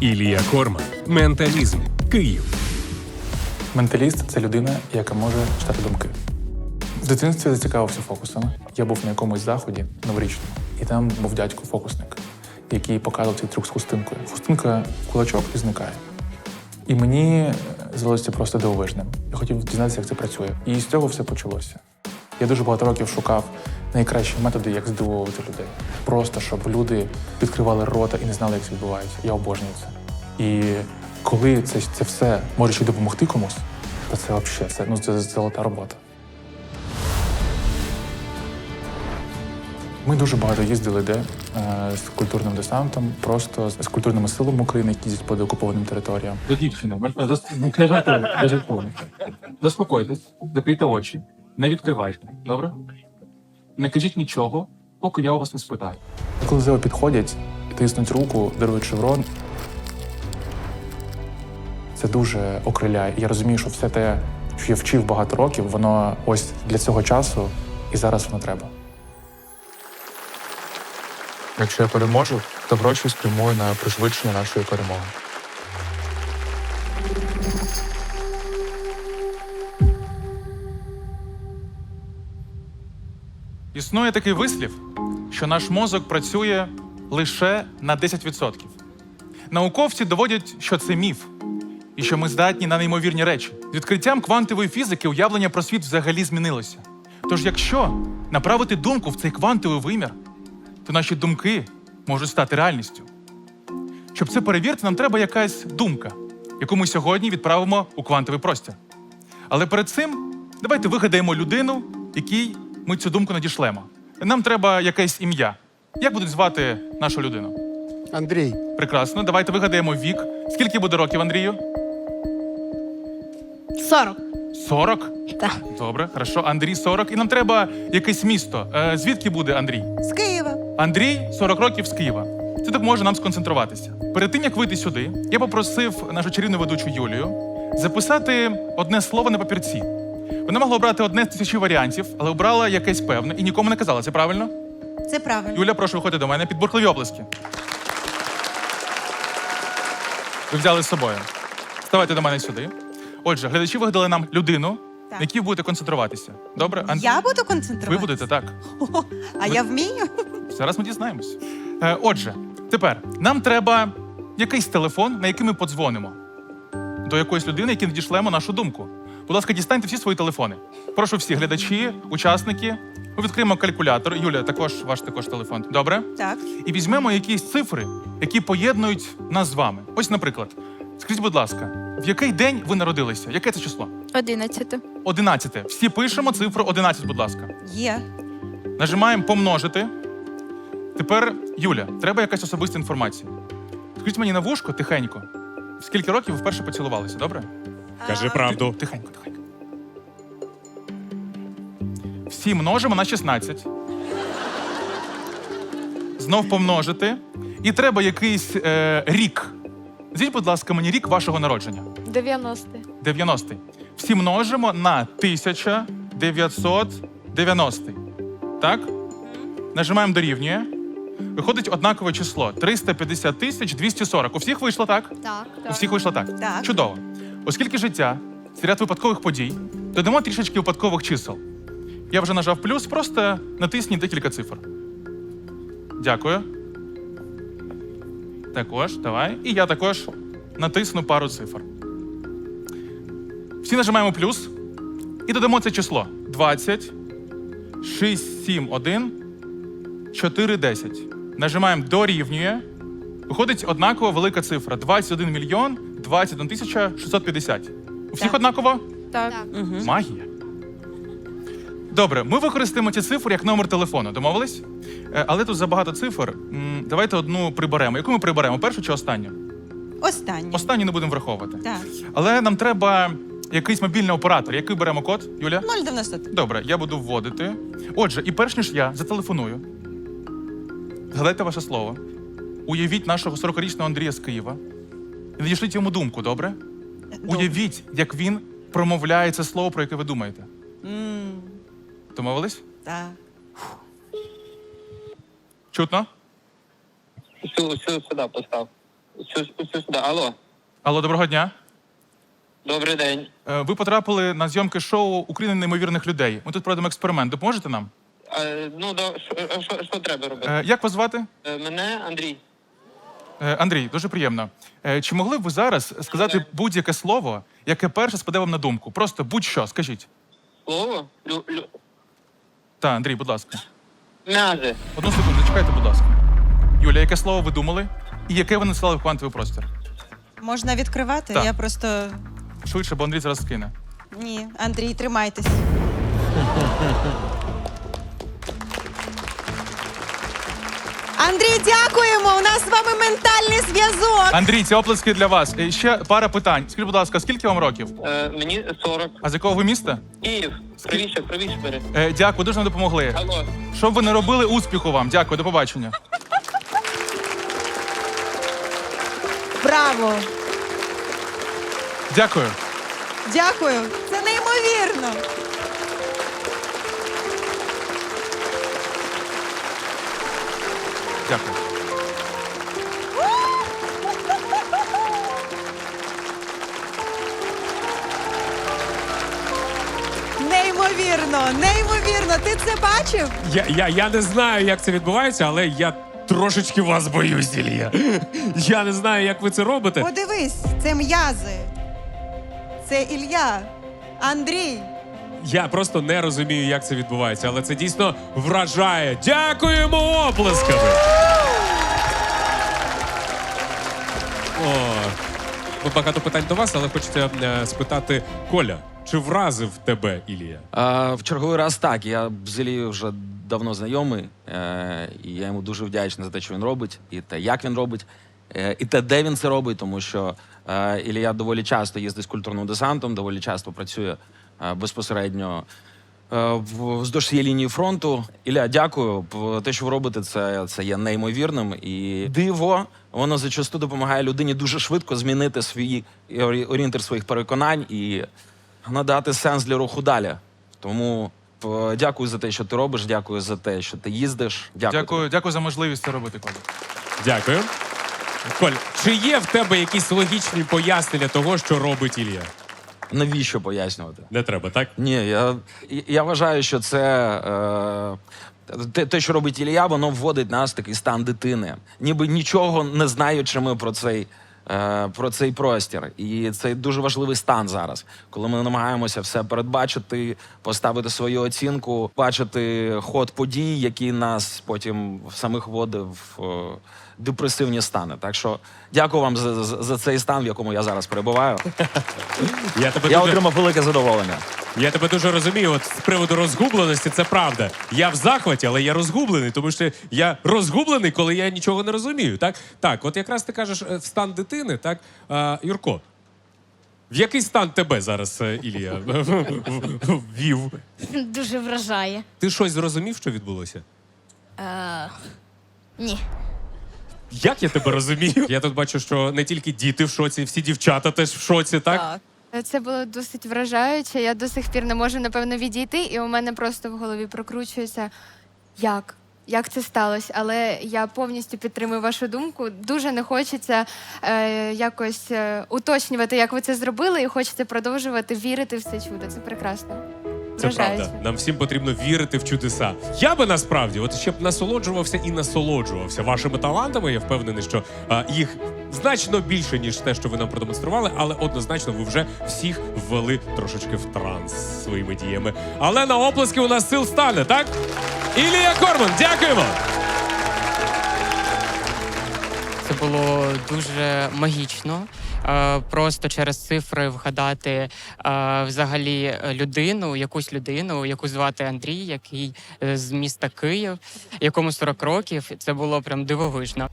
Ілія Корман. Менталізм. Київ. Менталіст це людина, яка може читати думки. В дитинстві зацікавився фокусами. Я був на якомусь заході новорічному, і там був дядько-фокусник, який показував цей трюк з хустинкою. Хустинка кулачок і зникає. І мені здалося просто дивовижним. Я хотів дізнатися, як це працює. І з цього все почалося. Я дуже багато років шукав найкращі методи, як здивовувати людей. Просто щоб люди відкривали рота і не знали, як це відбувається. Я обожнюю це. І коли це, це все може ще допомогти комусь, то це взагалі це, ну, це золота робота. Ми дуже багато їздили де е, з культурним десантом, просто з з культурними силами України, які їздять по деокупованим територіям. До дівчини. Заспокойтесь, закрийте очі, не відкривайте, добре? Не кажіть нічого, поки я у вас не спитаю. Коли тебе підходять і тиснуть руку, дарують шеврон, це дуже окриляє. І я розумію, що все те, що я вчив багато років, воно ось для цього часу, і зараз воно треба. Якщо я переможу, то гроші спрямую на пришвидшення нашої перемоги. Існує такий вислів, що наш мозок працює лише на 10%. Науковці доводять, що це міф, і що ми здатні на неймовірні речі. З відкриттям квантової фізики уявлення про світ взагалі змінилося. Тож, якщо направити думку в цей квантовий вимір, то наші думки можуть стати реальністю. Щоб це перевірити, нам треба якась думка, яку ми сьогодні відправимо у квантовий простір. Але перед цим давайте вигадаємо людину, якій ми цю думку надішлемо. Нам треба якесь ім'я. Як будуть звати нашу людину? Андрій, Прекрасно, давайте вигадаємо вік. Скільки буде років Андрію? 40. 40? Так. Добре, хорошо. Андрій 40. І нам треба якесь місто. Е, звідки буде Андрій? З Києва. Андрій 40 років з Києва. Це допоможе нам сконцентруватися. Перед тим як вийти сюди, я попросив нашу чарівну ведучу Юлію записати одне слово на папірці. Вона могла обрати одне з тисячі варіантів, але обрала якесь певне і нікому не казала. Це правильно? Це правильно. Юля, прошу виходити до мене під бурхливі оплески. Ви взяли з собою. Ставайте до мене сюди. Отже, глядачі вигадали нам людину, Так. на якій ви будете концентруватися. Добре? Ан- Я буду концентруватися? Ви будете так. О, а я вмію? Зараз ми дізнаємось. Е, отже, тепер нам треба якийсь телефон, на який ми подзвонимо до якоїсь людини, якій надішлемо нашу думку. Будь ласка, дістаньте всі свої телефони. Прошу всі глядачі, учасники. Ми відкриємо калькулятор. Юля, також ваш також телефон. Добре? Так. І візьмемо якісь цифри, які поєднують нас з вами. Ось, наприклад, скажіть, будь ласка, в який день ви народилися? Яке це число? 11. 11. Всі пишемо цифру 11, будь ласка. Є. Нажимаємо помножити. Тепер, Юля, треба якась особиста інформація. Скажіть мені на вушко тихенько. Скільки років ви вперше поцілувалися, добре? Кажи правду. Тихенько, тихенько. Всі множимо на 16. Знов помножити. І треба якийсь е, рік. Звіть, будь ласка, мені рік вашого народження. 90. 90. Всі множимо на 1990. Так? Нажимаємо дорівнює. Виходить однакове число 350 тисяч 240. У всіх вийшло так? Так. У всіх вийшло так. Так. Чудово. Оскільки життя це ряд випадкових подій, додамо трішечки випадкових чисел. Я вже нажав плюс, просто натисніть декілька цифр. Дякую. Також, давай. І я також натисну пару цифр. Всі нажимаємо плюс і додамо це число: 20, 6, 7, 1, 4, 10. Нажимаємо дорівнює. Виходить однаково велика цифра: 21 мільйон 21 тисяча 650. У всіх Так. однаково? Так. Магія. Добре, ми використаємо ці цифри як номер телефону. Домовились? Е, Але тут забагато цифр. М, Давайте одну приберемо. Яку ми приберемо? Першу чи останню? Останнє. Останню не будемо враховувати. Так. Але нам треба якийсь мобільний оператор. Який беремо код, Юля? 0,93. Добре, я буду вводити. Отже, і перш ніж я зателефоную, згадайте ваше слово. Уявіть нашого 40-річного Андрія з Києва. І надішліть йому думку, добре? Добре. Уявіть, як він промовляє це слово, про яке ви думаєте. М, Домовились? Так. Чутно? Всю, всю сюди постав. Сю- сю- сюди. Алло, Алло, доброго дня. добрий день. Е, Ви потрапили на зйомки шоу Україна неймовірних людей. Ми тут проведемо експеримент. Допоможете нам? А, ну, що треба робити? Е, Як вас звати? Е, Мене Андрій. Е, Андрій, дуже приємно. Е, Чи могли б ви зараз сказати будь-яке слово, яке перше спаде вам на думку? Просто будь-що, скажіть. Слово? Лю, лю... Так, Андрій, будь ласка. М'язи. Одну секунду, чекайте, будь ласка. Юля, яке слово ви думали? І яке ви надсилали в квантовий простір? Можна відкривати? Так. Я просто. Швидше, бо Андрій зараз скине. Ні, Андрій, тримайтесь. Андрій, дякуємо! У нас з вами ментальний зв'язок. Андрій, ці оплески для вас. Е, Ще пара питань. Скажіть, будь ласка, скільки вам років? Е, мені 40. А з якого ви міста? Київ. Правіше, правіше бери. Е, дякую, дуже нам допомогли. Алло. Щоб ви не робили успіху вам. Дякую, до побачення. Браво! Дякую. Дякую! Це неймовірно! Дякую. Неймовірно! Неймовірно! Ти це бачив? Я, я, я не знаю, як це відбувається, але я трошечки вас боюсь, Ілія. Я не знаю, як ви це робите. Подивись, це м'язи. Це Ілля. Андрій. Я просто не розумію, як це відбувається, але це дійсно вражає. Дякуємо оплесками. О, ну, багато питань до вас, але хочеться е, спитати Коля, чи вразив тебе Ілія? А, в черговий раз так. Я з Ілією вже давно знайомий, е, і я йому дуже вдячний за те, що він робить, і те, як він робить, е, і те, де він це робить, тому що е, Ілія доволі часто їздить з культурним десантом, доволі часто працює безпосередньо. е, Вздовж цієї лінії фронту. Ілля, дякую. Те, що ви робите, це, це є неймовірним. І диво, воно зачасту допомагає людині дуже швидко змінити свій орієнтир своїх переконань і надати сенс для руху далі. Тому дякую за те, що ти робиш, дякую за те, що ти їздиш. Дякую. Дякую, дякую за можливість це робити, Коля. Дякую. Коль, чи є в тебе якісь логічні пояснення того, що робить Ілія? Навіщо пояснювати? Не треба, так? Ні, я, я вважаю, що це е, те, те, що робить Ілія, воно вводить нас в такий стан дитини. Ніби нічого не знаючи ми про цей. Е, Про цей простір, і це дуже важливий стан зараз, коли ми намагаємося все передбачити, поставити свою оцінку, бачити ход подій, які нас потім самих вводив в е, депресивні стани. Так що дякую вам за, за, за цей стан, в якому я зараз перебуваю. Я Я дуже... отримав велике задоволення. Я тебе дуже розумію. От з приводу розгубленості, це правда. Я в захваті, але я розгублений, тому що я розгублений, коли я нічого не розумію. Так, так, от якраз ти кажеш е, в стан дитини, так, а, Юрко. В який стан тебе зараз, е, Ілія, ввів? Дуже вражає. Ти щось зрозумів, що відбулося? Е, ні. Як я тебе розумію? Я тут бачу, що не тільки діти в шоці, всі дівчата теж в шоці, так? Це було досить вражаюче. Я до сих пір не можу, напевно, відійти, і у мене просто в голові прокручується, як. Як це сталося, але я повністю підтримую вашу думку. Дуже не хочеться е, якось е, уточнювати, як ви це зробили, і хочеться продовжувати вірити в це чудо. Це прекрасно. Це правда. Нам всім потрібно вірити в чудеса. Я би насправді, от ще б насолоджувався і насолоджувався вашими талантами. Я впевнений, що а, їх значно більше, ніж те, що ви нам продемонстрували, але однозначно ви вже всіх ввели трошечки в транс своїми діями. Але на оплески у нас сил стане, так? Ілія Корман, дякуємо! Було дуже магічно. Е, Просто через цифри вгадати е, взагалі людину, якусь людину, яку звати Андрій, який е, з міста Київ, якому 40 років. Це було прям дивовижно.